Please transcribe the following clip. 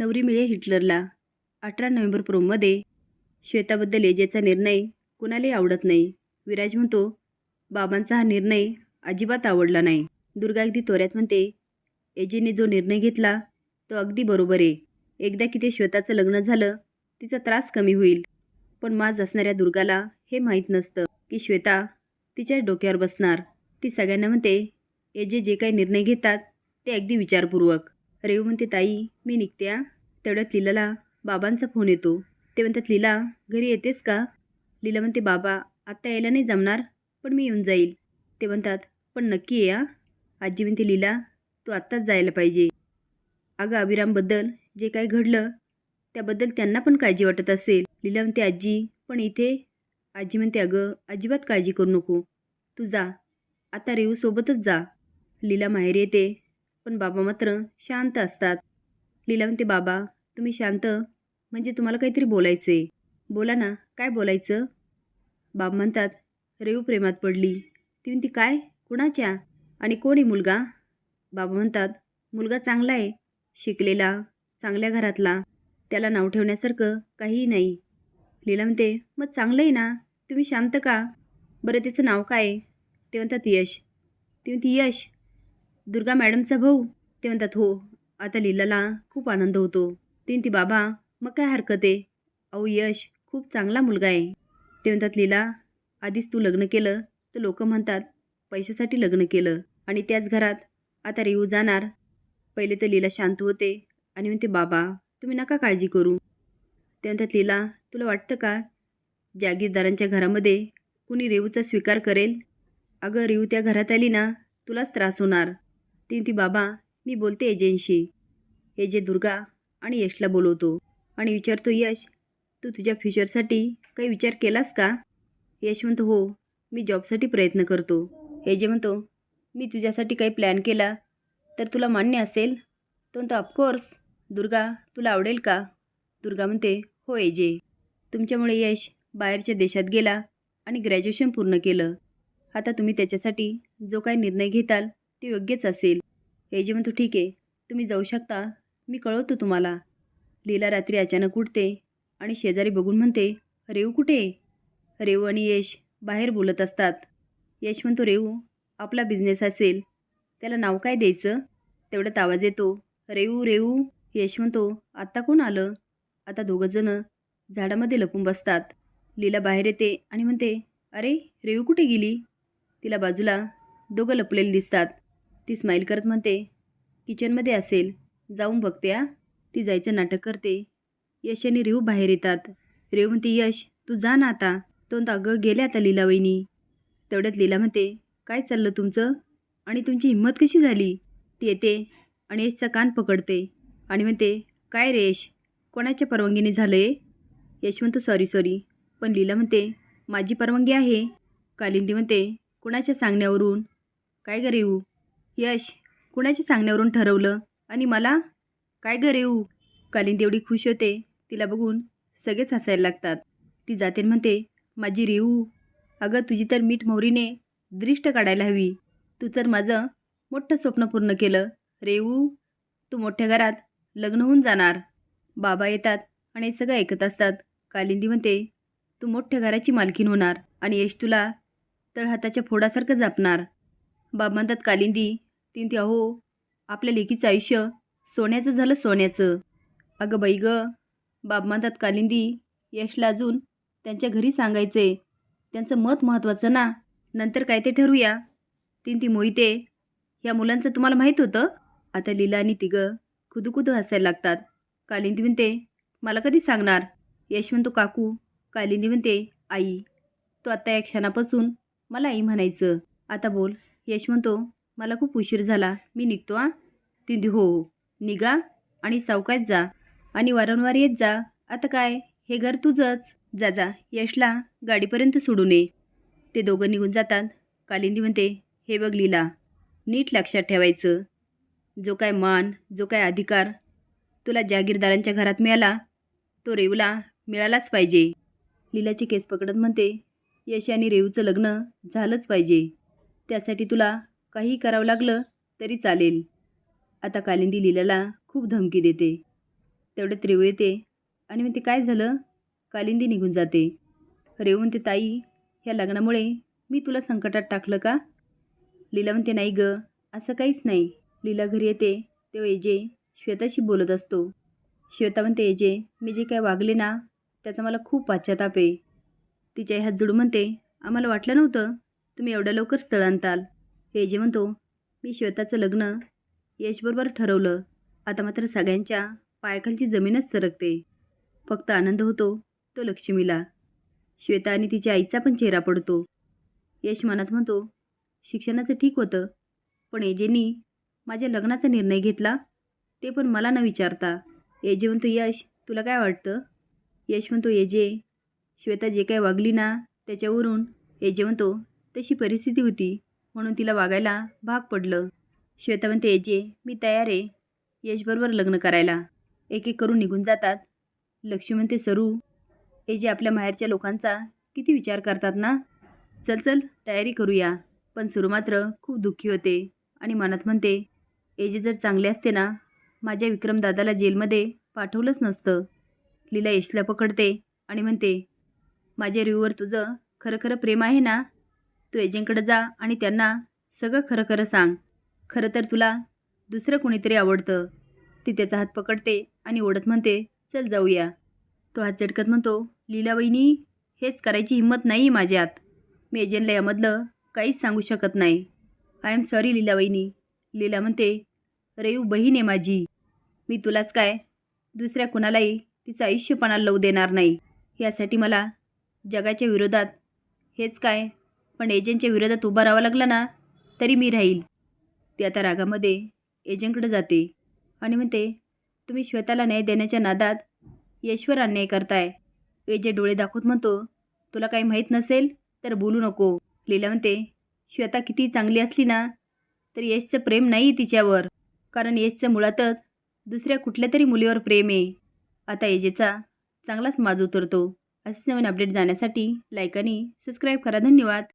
नवरी मिळे हिटलरला. अठरा नोव्हेंबर प्रोममध्ये श्वेताबद्दल एजेचा निर्णय कुणालाही आवडत नाही? विराज म्हणतो बाबांचा हा निर्णय अजिबात आवडला नाही. दुर्गा अगदी त्वऱ्यात म्हणते एजेने जो निर्णय घेतला तो अगदी बरोबर आहे. एकदा की ते श्वेताचं लग्न झालं तिचा त्रास कमी होईल. पण माज असणाऱ्या दुर्गाला हे माहीत नसतं की श्वेता तिच्या डोक्यावर बसणार. ती सगळ्यांना म्हणते एजे जे काही निर्णय घेतात ते अगदी विचारपूर्वक. रेव म्हणते ताई मी निघते तेवढ्यात लीलाला बाबांचा फोन येतो. ते म्हणतात लीला घरी येतेस का? लीला म्हणते बाबा आत्ता यायला नाही जमणार पण मी येऊन जाईल. ते म्हणतात पण नक्की ये आ आजी म्हणते लीला तू आत्ताच जायला पाहिजे. अगं अभिरामबद्दल जे काही घडलं त्याबद्दल त्यांना पण काळजी वाटत असेल. लीला म्हणते आजी पण इथे आजी म्हणते अगं अजिबात काळजी करू नको. तू जा. आता रेवूसोबतच जा. लीला माहेर येते. पण बाबा मात्र शांत असतात. लीला म्हणते बाबा तुम्ही शांत? म्हणजे तुम्हाला काहीतरी बोलायचं आहे बोला ना काय बोलायचं? बाबा म्हणतात रेऊ प्रेमात पडली. ती म्हणती काय? कुणाच्या? आणि कोण आहे मुलगा? बाबा म्हणतात मुलगा चांगला आहे शिकलेला चांगल्या घरातला. त्याला नाव ठेवण्यासारखं काहीही नाही. लीला म्हणते मग चांगलं आहे ना? तुम्ही शांत का? बरं त्याचं नाव काय? आहे ते म्हणतात यश. ती म्हणते यश? दुर्गा मॅडमचा भाऊ? ते म्हणतात हो. आता लीलाला खूप आनंद होतो. तीन ती बाबा मग काय हरकत आहे? अहो यश खूप चांगला मुलगा आहे. ते म्हणतात लीला आधीच तू लग्न केलं तर लोक म्हणतात पैशासाठी लग्न केलं आणि त्याच घरात आता रेऊ जाणार. पहिले तर लीला शांत होते आणि म्हणते बाबा तुम्ही नका काळजी करू. ते म्हणतात लीला तुला वाटतं का जागीरदारांच्या घरामध्ये कुणी रेऊचा स्वीकार करेल? अगं रेऊ त्या घरात आली ना तुलाच त्रास होणार. ती ती बाबा मी बोलते एजन्शी जे दुर्गा आणि यशला बोलवतो आणि विचारतो यश तू तुझ्या फ्युचरसाठी काही विचार केलास का? यश म्हणतो हो मी जॉबसाठी प्रयत्न करतो. हे जे म्हणतो मी तुझ्यासाठी काही प्लॅन केला तर तुला मान्य असेल तो म्हणतो ऑफकोर्स दुर्गा तुला आवडेल का? दुर्गा म्हणते हो एजे. तुमच्यामुळे यश बाहेरच्या देशात गेला आणि ग्रॅज्युएशन पूर्ण केलं. आता तुम्ही त्याच्यासाठी जो काही निर्णय घेताल ते योग्यच असेल. एजे म्हणतो ठीक आहे. तुम्ही जाऊ शकता. मी कळवतो तुम्हाला. लीला रात्री अचानक उठते आणि शेजारी बघून म्हणते रेऊ कुठे रेऊ आणि यश बाहेर बोलत असतात. यश म्हणतो रेऊ आपला बिझनेस असेल. त्याला नाव काय द्यायचं? तेवढ्यात आवाज येतो. रेऊ रेऊ यश म्हणतो आत्ता कोण आलं? आता दोघंजणं झाडामध्ये लपून बसतात. लीला बाहेर येते आणि म्हणते अरे रेऊ कुठे गेली? तिला बाजूला दोघं लपलेले दिसतात. ती स्माईल करत म्हणते किचनमध्ये असेल. जाऊन बघते आ ती जायचं नाटक करते. यश आणि रेऊ बाहेर येतात. रेऊ म्हणते यश तू जा ना आता. तो अगं गेल्या आता लीला वहिनी तेवढ्यात लीला म्हणते काय चाललं तुमचं? आणि तुमची हिंमत कशी झाली? ती येते आणि यशचा कान पकडते आणि म्हणते काय रे यश? कोणाच्या परवानगीने झालं आहे यश म्हणतो सॉरी सॉरी पण लीला म्हणते माझी परवानगी आहे. कालिंदी म्हणते कुणाच्या सांगण्यावरून? काय ग रेऊ यश कुणाच्या सांगण्यावरून ठरवलं? आणि मला? काय ग रेऊ कालिंदी एवढी खुश होते. तिला बघून सगळेच हसायला लागतात. ती जाते म्हणते माझी रेऊ अगं तुझी तर मीठ मोहरीने दृष्ट काढायला हवी. तू तर माझं मोठं स्वप्न पूर्ण केलं रेऊ तू मोठ्या घरात लग्न होऊन जाणार. बाबा येतात आणि हे सगळं ऐकत असतात. कालिंदी म्हणते तू मोठ्या घराची मालकीन होणार आणि यश तुला तळहाताच्या फोडासारखं जापणार. बाब म्हणतात कालिंदी. तीन अहो आपल्या लेकीचं आयुष्य सोन्याचं झालं सोन्याचं. अगं बाई ग बाब म्हणतात कालिंदी यशला अजून त्यांच्या घरी सांगायचे त्यांचं मत महत्त्वाचं ना. नंतर काय ते ठरवूया. तीन ती मोहिते ह्या मुलांचं तुम्हाला माहीत होतं? आता लीला आणि तिघं खुदुखुदू हसायला लागतात. कालिंदी म्हणते मला कधी सांगणार? यश म्हणतो काकू कालिंदी म्हणते आई तो आत्ता या क्षणापासून मला आई म्हणायचं. आता बोल. यश म्हणतो मला खूप उशीर झाला. मी निघतो आ तिंदी हो. निघा आणि सावकाश जा आणि वारंवार येत जा. आता काय? हे घर तुझंच. जा जा. यशला गाडीपर्यंत सोडून ये ते दोघं निघून जातात. कालिंदी म्हणते हे बघ लीला नीट लक्षात ठेवायचं. जो काय मान जो काय अधिकार तुला जागीरदारांच्या घरात मिळाला तो रेवला मिळालाच पाहिजे. लीलाची केस पकडत म्हणते यश आणि रेवचं लग्न झालंच पाहिजे. त्यासाठी तुला काही करावं लागलं तरी चालेल. आता कालिंदी लीलाला खूप धमकी देते. तेवढ्यात रेवू येते. आणि मग ते काय झालं? कालिंदी निघून जाते. रेवू म्हणते ताई ह्या लग्नामुळे मी तुला संकटात टाकलं का? लीला म्हणते नाही ग असं काहीच नाही. लीला घरी येते तेव्हा एजे श्वेताशी बोलत असतो. श्वेता म्हणते एजे मी जे काय वागले ना त्याचा मला खूप पाश्चाताप आहे. तिच्या ह्यात जुडू म्हणते आम्हाला वाटलं नव्हतं तुम्ही एवढ्या लवकर स्थळ आणताल एजे म्हणतो मी श्वेताचं लग्न यशबरोबर ठरवलं. आता मात्र सगळ्यांच्या पायाखालची जमीनच सरकते. फक्त आनंद होतो तो लक्ष्मीला. श्वेता आणि तिच्या आईचा पण चेहरा पडतो. यश मनात म्हणतो शिक्षणाचं ठीक होतं पण एजेनी माझ्या लग्नाचा निर्णय घेतला ते पण मला न विचारता. एजे म्हणतो यश तुला काय वाटतं? यश म्हणतो एजे श्वेता जे काय वागली ना त्याच्यावरून. एजे म्हणतो तशी परिस्थिती होती. म्हणून तिला वागायला भाग पडलं. श्वेता म्हणते एजे मी तयार आहे. यशबरोबर लग्न करायला. एक एक करून निघून जातात. लक्ष्मी म्हणते सरू एजे आपल्या माहेरच्या लोकांचा किती विचार करतात ना? चल चल तयारी करूया. पण सुरू मात्र खूप दुःखी होते आणि मनात म्हणते एजे जर चांगले असते ना माझ्या विक्रमदादाला जेलमध्ये पाठवलंच नसतं. लीला यशला पकडते आणि म्हणते माझ्या रिव्हवर तुझं खरं खरं प्रेम आहे ना? तू एजेंकडे जा आणि त्यांना सगळं खरं खरं सांग. खरं तर तुला दुसरं कुणीतरी आवडतं. ती त्याचा हात पकडते आणि ओढत म्हणते चल जाऊया. तो हात झटकत म्हणतो लीलावहिनी हेच करायची हिंमत नाही माझ्यात. मी एजंटला यामधलं काहीच सांगू शकत नाही. आय एम सॉरी लीलाबाईनी. लीला म्हणते रेऊ बहीण आहे माझी. मी तुलाच काय दुसऱ्या कुणालाही तिचं आयुष्यपणाला लावू देणार नाही. यासाठी मला जगाच्या विरोधात हेच काय पण एजंटच्या विरोधात उभं राहावं लागला ना तरी मी राहील. ती आता रागामध्ये एजंटकडे जाते आणि म्हणते तुम्ही श्वेताला न्याय देण्याच्या नादात यशवर अन्याय करताय. एजे डोळे दाखवत म्हणतो तुला काही माहीत नसेल तर बोलू नको. लीला म्हणते श्वेता किती चांगली असली ना तर यशचं प्रेम नाही तिच्यावर. कारण यशचं मुळातच दुसऱ्या कुठल्या तरी मुलीवर प्रेम आहे. आता एजेचा चांगलाच माज उतरतो. असेच नवीन अपडेट जाण्यासाठी लाईक आणि सबस्क्राईब करा. धन्यवाद.